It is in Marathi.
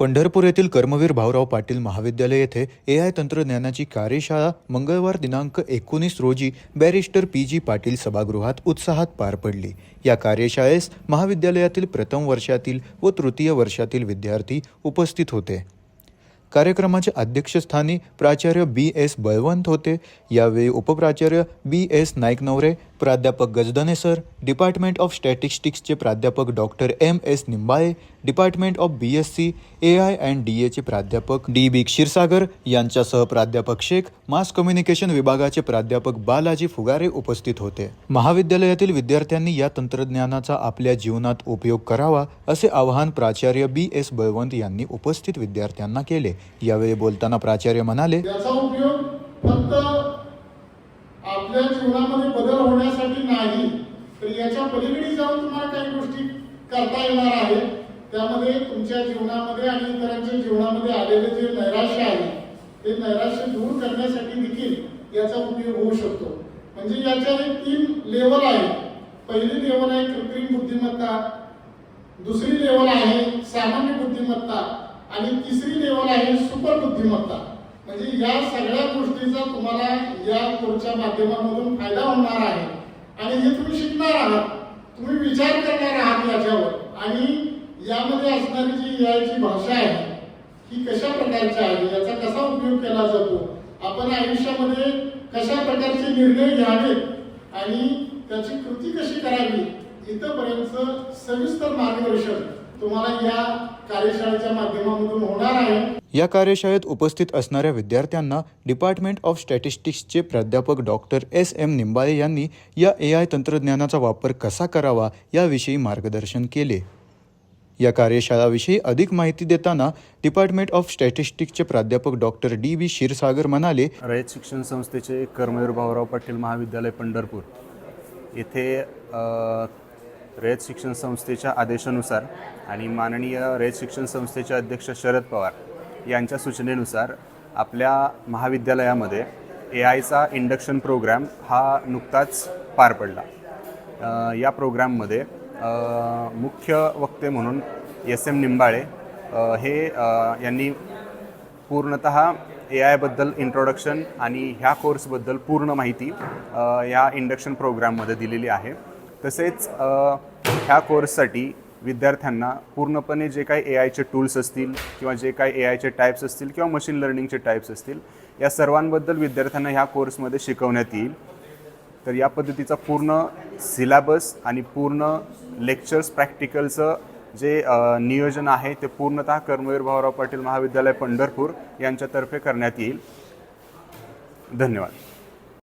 पंढरपूर येथील कर्मवीर भाऊराव पाटील महाविद्यालय येथे ए आय तंत्रज्ञानाची कार्यशाळा मंगळवार दिनांक एकोणीस रोजी बॅरिस्टर पी जी पाटील सभागृहात उत्साहात पार पडली. या कार्यशाळेस महाविद्यालयातील प्रथम वर्षातील व तृतीय वर्षातील विद्यार्थी उपस्थित होते. कार्यक्रमाच्या अध्यक्षस्थानी प्राचार्य बी एस बळवंत होते. यावेळी उपप्राचार्य बी एस नाईकनवरे प्राध्यापक गजदने सर डिपार्टमेंट ऑफ स्टॅटिस्टिक्सचे प्राध्यापक doctor M S Nimbale department of B S C A I and D एचे प्राध्यापक डी बी क्षीरसागर यांच्यासह प्राध्यापक शेख मास कम्युनिकेशन विभागाचे प्राध्यापक बालाजी फुगारे उपस्थित होते. महाविद्यालयातील विद्यार्थ्यांनी या तंत्रज्ञानाचा आपल्या जीवनात उपयोग करावा असे आवाहन प्राचार्य बी एस बळवंत यांनी उपस्थित विद्यार्थ्यांना केले. यावेळी बोलताना प्राचार्य म्हणाले याचा उपयोग फक्त आपल्या जीवनामध्ये बदल होण्यासाठी नाही. तर याच्या पलीकडे जाऊन तुम्हाला काही गोष्टी करता येणार आहेत. त्यामध्ये तुमच्या जीवनामध्ये आणि इतरांच्या जीवनामध्ये आलेले जे नैराश्य आहे ते नैराश्य दूर करण्यासाठी देखील याचा उपयोग होऊ शकतो. म्हणजे याच्या एक तीन लेवल आहेत. पहिली लेवल आहे कृत्रिम बुद्धिमत्ता दुसरी लेवल आहे सामान्य बुद्धिमत्ता आणि तिसरी लेवल आहे सुपर बुद्धिमत्ता म्हणजे या सगळ्या गोष्टीचा तुम्हाला या कोर्सच्या माध्यमामधून फायदा होणार आहे. आणि हे तुम्ही शिकणार आहात. तुम्ही विचार करणार आहात याच्यावर. आणि यामध्ये असणारी जी याची भाषा आहे ही कशा प्रकारची आहे याचा कसा उपयोग केला जातो? आपण आयुष्यामध्ये कशा प्रकारचे निर्णय घ्यावेत? आणि त्याची कृती कशी करावी? इथंपर्यंत सविस्तर मार्गदर्शन तुम्हाला या कार्यशाळेच्या माध्यमामधून होणार आहे. या कार्यशाळेत उपस्थित असणाऱ्या विद्यार्थ्यांना डिपार्टमेंट ऑफ स्टॅटिस्टिक्सचे प्राध्यापक डॉक्टर एस एम निंबाळे यांनी या ए आय तंत्रज्ञानाचा वापर कसा करावा याविषयी मार्गदर्शन केले. या कार्यशाळाविषयी अधिक माहिती देताना डिपार्टमेंट ऑफ स्टॅटिस्टिक्सचे प्राध्यापक डॉक्टर डी बी क्षीरसागर म्हणाले रयत शिक्षण संस्थेचे कर्मवीर भाऊराव पाटील महाविद्यालय पंढरपूर. येथे रयत शिक्षण संस्थेच्या आदेशानुसार आणि माननीय रयत शिक्षण संस्थेचे अध्यक्ष शरद पवार यांच्या सूचनेनुसार आपल्या महाविद्यालयामध्ये ए आयचा इंडक्शन प्रोग्राम हा नुकताच पार पडला. या प्रोग्राममध्ये मुख्य वक्ते म्हणून एस एम निंबाळे हे यांनी पूर्णत ए आयबद्दल इंट्रोडक्शन आणि ह्या कोर्सबद्दल पूर्ण माहिती या इंडक्शन प्रोग्राममध्ये दिलेली आहे. तसेच ह्या कोर्ससाठी विद्यार्थ्यांना पूर्णपणे जे काही ए आयचे टूल्स असतील किंवा जे काही ए आयचे टाईप्स असतील किंवा मशीन लर्निंगचे टाईप्स असतील या सर्वांबद्दल विद्यार्थ्यांना ह्या कोर्समध्ये शिकवण्यात येईल. तर या पद्धतीचा पूर्ण सिलॅबस आणि पूर्ण लेक्चर्स प्रॅक्टिकलचं जे नियोजन आहे ते पूर्णतः कर्मवीर भाऊराव पाटील महाविद्यालय पंढरपूर यांच्यातर्फे करण्यात येईल. धन्यवाद.